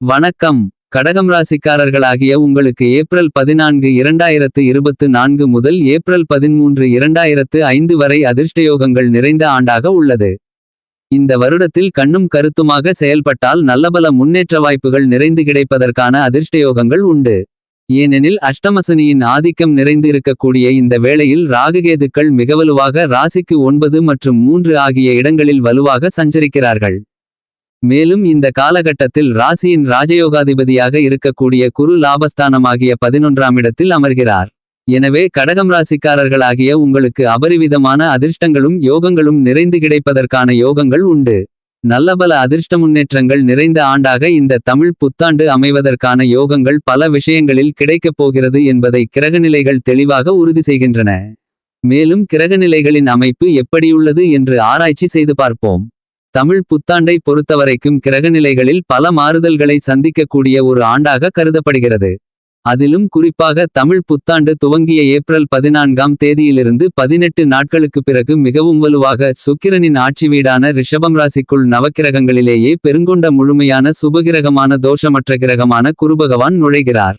வணக்கம் கடகம் ராசிக்காரர்களாகிய உங்களுக்கு ஏப்ரல் பதினான்கு இரண்டாயிரத்து இருபத்து நான்கு முதல் ஏப்ரல் பதிமூன்று இரண்டாயிரத்து ஐந்து வரை அதிர்ஷ்டயோகங்கள் நிறைந்த ஆண்டாக உள்ளது. இந்த வருடத்தில் கண்ணும் கருத்துமாக செயல்பட்டால் நல்லபல முன்னேற்ற வாய்ப்புகள் நிறைந்து கிடைப்பதற்கான அதிர்ஷ்டயோகங்கள் உண்டு. ஏனெனில் அஷ்டமசனியின் ஆதிக்கம் நிறைந்து இருக்கக்கூடிய இந்த வேளையில் ராகுகேதுக்கள் மிகவலுவாக ராசிக்கு ஒன்பது மற்றும் மூன்று ஆகிய இடங்களில் வலுவாக சஞ்சரிக்கிறார்கள். மேலும் இந்த காலகட்டத்தில் ராசியின் ராஜயோகாதிபதியாக இருக்கக்கூடிய குரு லாபஸ்தானமாகிய பதினொன்றாம் இடத்தில் அமர்கிறார். எனவே கடகம் ராசிக்காரர்களாகிய உங்களுக்கு அபரிவிதமான அதிர்ஷ்டங்களும் யோகங்களும் நிறைந்து கிடைப்பதற்கான யோகங்கள் உண்டு. நல்லபல அதிர்ஷ்ட முன்னேற்றங்கள் நிறைந்த ஆண்டாக இந்த தமிழ் புத்தாண்டு அமைவதற்கான யோகங்கள் பல விஷயங்களில் கிடைக்கப் போகிறது என்பதை கிரகநிலைகள் தெளிவாக உறுதி செய்கின்றன. மேலும் கிரகநிலைகளின் அமைப்பு எப்படியுள்ளது என்று ஆராய்ச்சி செய்து பார்ப்போம். தமிழ் புத்தாண்டை பொறுத்தவரைக்கும் கிரகநிலைகளில் பல மாறுதல்களை சந்திக்கக்கூடிய ஒரு ஆண்டாக கருதப்படுகிறது. அதிலும் குறிப்பாக தமிழ் புத்தாண்டு துவங்கிய ஏப்ரல் பதினான்காம் தேதியிலிருந்து பதினெட்டு நாட்களுக்கு பிறகு மிகவும் வலுவாக சுக்கிரனின் ஆட்சி வீடான ரிஷபம் ராசிக்குள் நவக்கிரகங்களிலேயே பெருங்கொண்ட முழுமையான சுபகிரகமான தோஷமற்ற கிரகமான குருபகவான் நுழைகிறார்.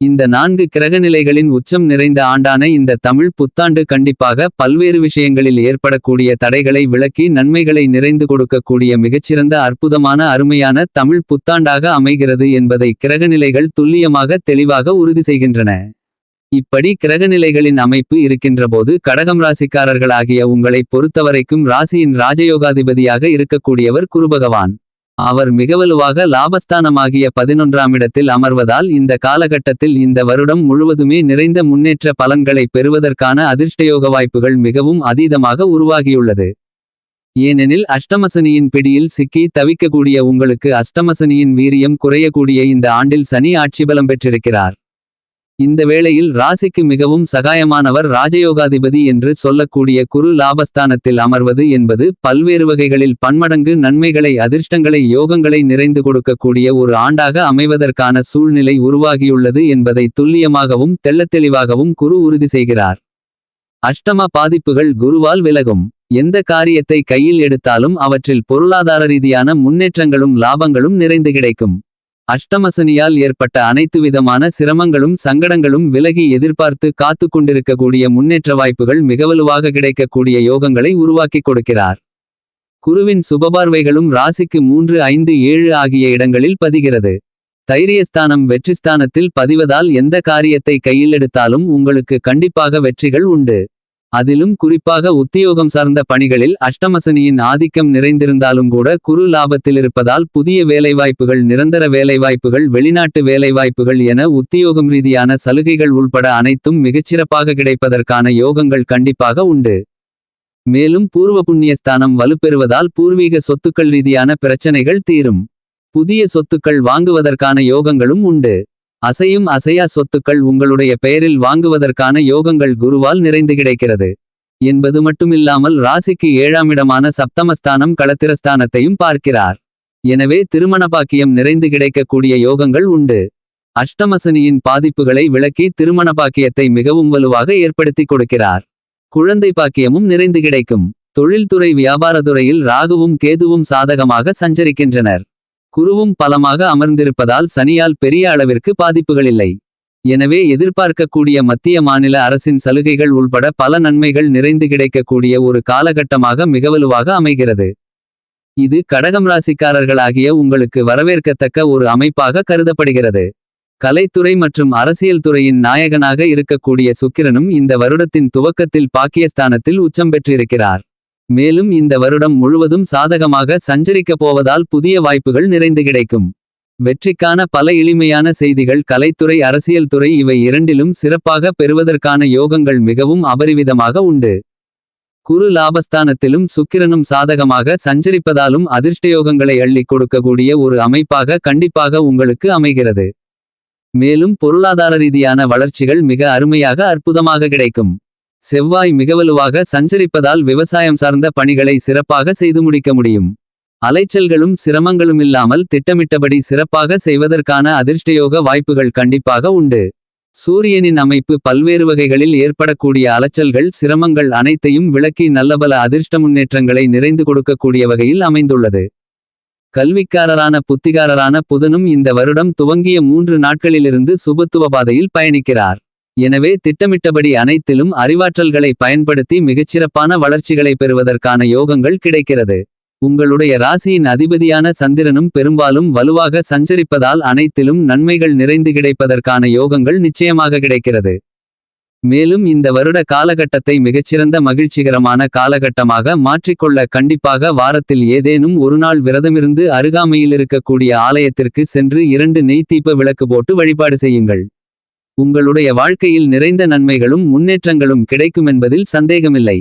இந்த நான்கு கிரகநிலைகளின் உச்சம் நிறைந்த ஆண்டான இந்த தமிழ் புத்தாண்டு கண்டிப்பாக பல்வேறு விஷயங்களில் ஏற்படக்கூடிய தடைகளை விளக்கி நன்மைகளை நிறைந்து கொடுக்கக்கூடிய மிகச்சிறந்த அற்புதமான அருமையான தமிழ் புத்தாண்டாக அமைகிறது என்பதை கிரகநிலைகள் துல்லியமாக தெளிவாக உறுதி செய்கின்றன. இப்படி கிரகநிலைகளின் அமைப்பு இருக்கின்றபோது கடகம் ராசிக்காரர்களாகிய உங்களை பொறுத்தவரைக்கும் ராசியின் ராஜயோகாதிபதியாக இருக்கக்கூடியவர் குருபகவான். அவர் மிகவலுவாக லாபஸ்தானமாகிய பதினொன்றாம் இடத்தில் அமர்வதால் இந்த காலகட்டத்தில் இந்த வருடம் முழுவதுமே நிறைந்த முன்னேற்ற பலன்களை பெறுவதற்கான அதிர்ஷ்டயோக வாய்ப்புகள் மிகவும் அதீதமாக உருவாகியுள்ளது. ஏனெனில் அஷ்டமசனியின் பிடியில் சிக்கி தவிக்கக்கூடிய உங்களுக்கு அஷ்டமசனியின் வீரியம் குறையக்கூடிய இந்த ஆண்டில் சனி ஆட்சிபலம் பெற்றிருக்கிறார். இந்த வேளையில் ராசிக்கு மிகவும் சகாயமானவர் ராஜயோகாதிபதி என்று சொல்லக்கூடிய குரு லாபஸ்தானத்தில் அமர்வது என்பது பல்வேறு வகைகளில் பன்மடங்கு நன்மைகளை அதிர்ஷ்டங்களை யோகங்களை நிறைந்து கொடுக்கக்கூடிய ஒரு ஆண்டாக அமைவதற்கான சூழ்நிலை உருவாகியுள்ளது என்பதை துல்லியமாகவும் தெள்ளத்தெளிவாகவும் குரு உறுதி செய்கிறார். அஷ்டம பாதிப்புகள் குருவால் விலகும். எந்த காரியத்தை கையில் எடுத்தாலும் அவற்றில் பொருளாதார ரீதியான முன்னேற்றங்களும் லாபங்களும் நிறைந்து கிடைக்கும். அஷ்டமசனியால் ஏற்பட்ட அனைத்து விதமான சிரமங்களும் சங்கடங்களும் விலகி எதிர்பார்த்து காத்து கொண்டிருக்கக்கூடிய முன்னேற்ற வாய்ப்புகள் மிகவலுவாக கிடைக்கக்கூடிய யோகங்களை உருவாக்கிக் கொடுக்கிறார். குருவின் சுபபார்வைகளும் ராசிக்கு மூன்று ஐந்து ஏழு ஆகிய இடங்களில் பதிகிறது. தைரியஸ்தானம் வெற்றிஸ்தானத்தில் பதிவதால் எந்த காரியத்தை கையில் எடுத்தாலும் உங்களுக்கு கண்டிப்பாக வெற்றிகள் உண்டு. அதிலும் குறிப்பாக உத்தியோகம் சார்ந்த பணிகளில் அஷ்டமசனியின் ஆதிக்கம் நிறைந்திருந்தாலும் கூட குரு லாபத்தில் இருப்பதால் புதிய வேலைவாய்ப்புகள் நிரந்தர வேலைவாய்ப்புகள் வெளிநாட்டு வேலைவாய்ப்புகள் என உத்தியோகம் ரீதியான சலுகைகள் உள்பட அனைத்தும் மிகச்சிறப்பாக கிடைப்பதற்கான யோகங்கள் கண்டிப்பாக உண்டு. மேலும் பூர்வ புண்ணியஸ்தானம் வலுப்பெறுவதால் பூர்வீக சொத்துக்கள் ரீதியான பிரச்சனைகள் தீரும். புதிய சொத்துக்கள் வாங்குவதற்கான யோகங்களும் உண்டு. அசையும் அசையா சொத்துக்கள் உங்களுடைய பெயரில் வாங்குவதற்கான யோகங்கள் குருவால் நிறைந்து கிடைக்கிறது. என்பது மட்டுமில்லாமல் ராசிக்கு ஏழாம் இடமான சப்தமஸ்தானம் களத்திரஸ்தானத்தையும் பார்க்கிறார். எனவே திருமண பாக்கியம் நிறைந்து கிடைக்கக்கூடிய யோகங்கள் உண்டு. அஷ்டமசனியின் பாதிப்புகளை விளக்கி திருமண பாக்கியத்தை மிகவும் வலுவாக ஏற்படுத்தி கொடுக்கிறார். குழந்தை பாக்கியமும் நிறைந்து கிடைக்கும். தொழில்துறை வியாபாரத்துறையில் ராகுவும் கேதுவும் சாதகமாக சஞ்சரிக்கின்றனர். குருவும் பலமாக அமர்ந்திருப்பதால் சனியால் பெரிய அளவிற்கு பாதிப்புகளில்லை எனவே எதிர்பார்க்கக்கூடிய மத்திய மாநில அரசின் சலுகைகள் உள்பட பல நன்மைகள் நிறைந்து கிடைக்கக்கூடிய ஒரு காலகட்டமாக மிகவலுவாக அமைகிறது. இது கடகம் ராசிக்காரர்களாகிய உங்களுக்கு வரவேற்கத்தக்க ஒரு அமைப்பாக கருதப்படுகிறது. கலைத்துறை மற்றும் அரசியல் துறையின் நாயகனாக இருக்கக்கூடிய சுக்கிரனும் இந்த வருடத்தின் துவக்கத்தில் பாக்கியஸ்தானத்தில் உச்சம் பெற்றிருக்கிறார். மேலும் இந்த வருடம் முழுவதும் சாதகமாக சஞ்சரிக்கப் போவதால் புதிய வாய்ப்புகள் நிறைந்து கிடைக்கும். வெற்றிக்கான பல எளிமையான செய்திகள் கலைத்துறை அரசியல் துறை இவை இரண்டிலும் சிறப்பாக பெறுவதற்கான யோகங்கள் மிகவும் அபரிவிதமாக உண்டு. குரு லாபஸ்தானத்திலும் சுக்கிரனும் சாதகமாக சஞ்சரிப்பதாலும் அதிர்ஷ்டயோகங்களை அள்ளிக் கொடுக்கக்கூடிய ஒரு அமைப்பாக கண்டிப்பாக உங்களுக்கு அமைகிறது. மேலும் பொருளாதார ரீதியான வளர்ச்சிகள் மிக அருமையாக அற்புதமாக கிடைக்கும். செவ்வாய் மிகவலுவாக சஞ்சரிப்பதால் விவசாயம் சார்ந்த பணிகளை சிறப்பாக செய்து முடிக்க முடியும். அலைச்சல்களும் சிரமங்களும் இல்லாமல் திட்டமிட்டபடி சிறப்பாக செய்வதற்கான அதிர்ஷ்டயோக வாய்ப்புகள் கண்டிப்பாக உண்டு. சூரியனின் அமைப்பு பல்வேறு வகைகளில் ஏற்படக்கூடிய அலைச்சல்கள் சிரமங்கள் அனைத்தையும் விளக்கி நல்லபல அதிர்ஷ்ட முன்னேற்றங்களை நிறைந்து கொடுக்கக்கூடிய வகையில் அமைந்துள்ளது. கல்விக்காரரான புத்திகாரரான புதனும் இந்த வருடம் துவங்கிய மூன்று நாட்களிலிருந்து சுபத்துவ பாதையில் பயணிக்கிறார். எனவே திட்டமிட்டபடி அனைத்திலும் அறிவாற்றல்களை பயன்படுத்தி மிகச்சிறப்பான வளர்ச்சிகளை பெறுவதற்கான யோகங்கள் கிடைக்கிறது. உங்களுடைய ராசியின் அதிபதியான சந்திரனும் பெரும்பாலும் வலுவாக சஞ்சரிப்பதால் அனைத்திலும் நன்மைகள் நிறைந்து கிடைப்பதற்கான யோகங்கள் நிச்சயமாக கிடைக்கிறது. மேலும் இந்த வருட காலகட்டத்தை மிகச்சிறந்த மகிழ்ச்சிகரமான காலகட்டமாக மாற்றிக்கொள்ள கண்டிப்பாக வாரத்தில் ஏதேனும் ஒருநாள் விரதமிருந்து அருகாமையில் இருக்கக்கூடிய ஆலயத்திற்கு சென்று இரண்டு நெய் விளக்கு போட்டு வழிபாடு செய்யுங்கள். உங்களுடைய வாழ்க்கையில் நிறைந்த நன்மைகளும் முன்னேற்றங்களும் கிடைக்குமென்பதில் சந்தேகமில்லை.